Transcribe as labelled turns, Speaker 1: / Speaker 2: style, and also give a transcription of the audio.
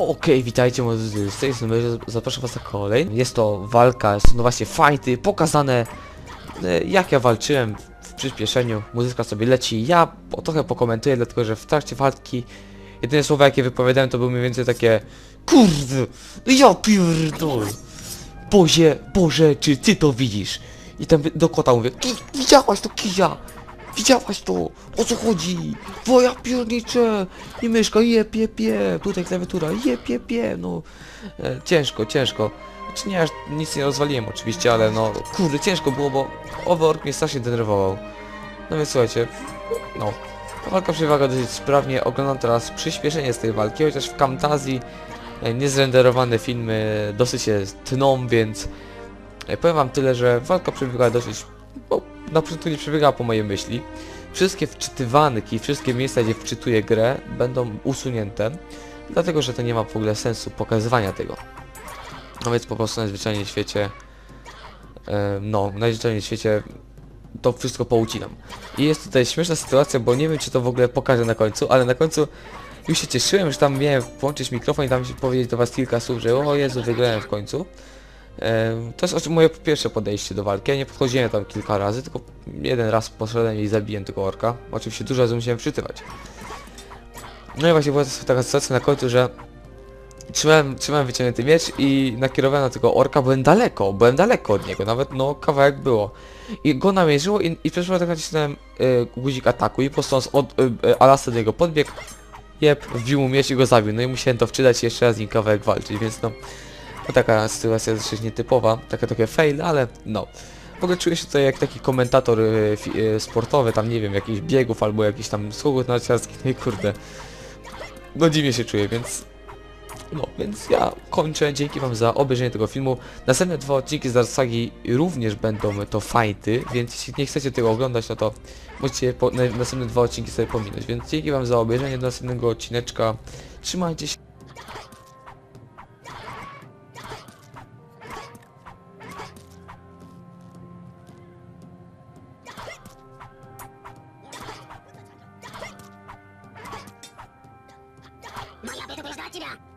Speaker 1: Okej, witajcie moi z tej strony zapraszam was na kolej. Jest to walka, są to właśnie fajty, pokazane e, jak ja walczyłem w przyspieszeniu. Muzyka sobie leci, ja trochę pokomentuję, dlatego że w trakcie walki jedyne słowa jakie wypowiadałem to były mniej więcej takie Kurde, ja pierdolę. Boże, Boże, czy ty to widzisz? I tam do kota mówię, "Ki- widziałaś to kija? Widziałaś to? O co chodzi? Bo ja pierniczę! I myszka, jep, jep, jep. Tutaj klawiatura, jep, jep, jep. No, e, ciężko, ciężko. Znaczy nie, aż nic nie rozwaliłem oczywiście, ale no, kurde, ciężko było, bo Overwork mnie strasznie denerwował. No więc słuchajcie, no, walka przebiega dosyć sprawnie. Oglądam teraz przyspieszenie z tej walki, chociaż w Camtazji e, niezrenderowane filmy dosyć się tną, więc e, powiem wam tyle, że walka przebiega dosyć, na początku nie przebiegała po mojej myśli. Wszystkie wczytywanki, wszystkie miejsca, gdzie wczytuję grę, będą usunięte, dlatego że to nie ma w ogóle sensu pokazywania tego. No więc po prostu najzwyczajniej w świecie, e, no, najzwyczajniej w świecie to wszystko poucinam. I jest tutaj śmieszna sytuacja, bo nie wiem czy to w ogóle pokażę na końcu, ale na końcu już się cieszyłem, że tam miałem włączyć mikrofon i tam powiedzieć do was kilka słów, że o Jezu, wygrałem w końcu. Em, To jest moje pierwsze podejście do walki. Ja nie podchodziłem tam kilka razy, tylko jeden raz poszedłem i zabiłem tego orka. Oczywiście dużo razy musiałem wczytywać. No i właśnie była taka sytuacja na końcu, że trzymałem, trzymałem wyciągnięty miecz i nakierowałem na tego orka, byłem daleko, byłem daleko od niego, nawet no kawałek było. I go namierzyło i, i przeszło tak nacisnąłem y, guzik ataku i po prostu z od, y, y, Alastor do niego podbiegł, jeb, wbił mu miecz i go zabił. No i musiałem to wczytać i jeszcze raz z nim kawałek walczyć, więc no, no taka sytuacja dosyć nietypowa, taka trochę fail, ale no. W ogóle czuję się tutaj jak taki komentator y, y, sportowy, tam nie wiem, jakichś biegów albo jakichś tam skoków narciarskich, no i kurde. No dziwnie się czuję, więc no, więc ja kończę. Dzięki wam za obejrzenie tego filmu. Następne dwa odcinki z Dark Sagi również będą to fighty, więc jeśli nie chcecie tego oglądać, no to możecie po, na, następne dwa odcinki sobie pominąć. Więc dzięki wam za obejrzenie do następnego odcineczka. Trzymajcie się.
Speaker 2: Моя беда побеждает тебя!